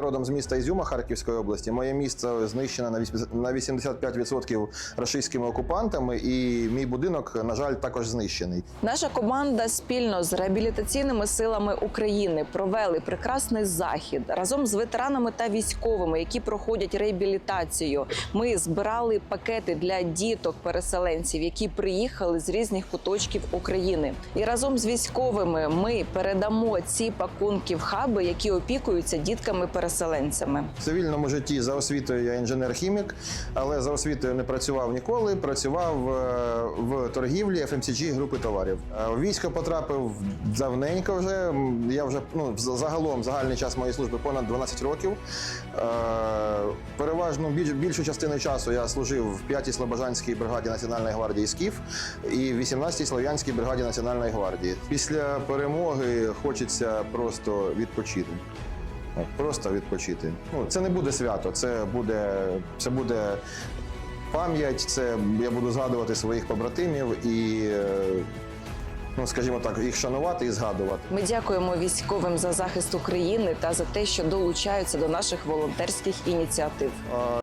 Родом з міста Ізюма Харківської області. Моє місто знищено на 80 на 85% російськими окупантами, і мій будинок, на жаль, також знищений. Наша команда спільно з реабілітаційними силами України провели прекрасний захід разом з ветеранами та військовими, які проходять реабілітацію. Ми збирали пакети для діток переселенців, які приїхали з різних куточків України. І разом з військовими ми передамо ці пакунки в хаби, які опікуються дітками-переселенцями. В цивільному житті за освітою я інженер-хімік, але за освітою не працював ніколи. Працював е, в торгівлі FMCG групи товарів. Е, військо потрапив давненько вже. Я вже ну загалом загальний час моєї служби понад 12 років. Е, Переважно більшу частину часу я служив в 5-й Слобожанській бригаді Національної гвардії СКІФ і в 18-й Слов'янській бригаді Національної гвардії. Після перемоги хочеться просто відпочити. Просто відпочити. Ну, це не буде свято, це буде, це буде пам'ять, це я буду згадувати своїх побратимів і, ну, скажімо так, їх шанувати і згадувати. Ми дякуємо військовим за захист України та за те, що долучаються до наших волонтерських ініціатив.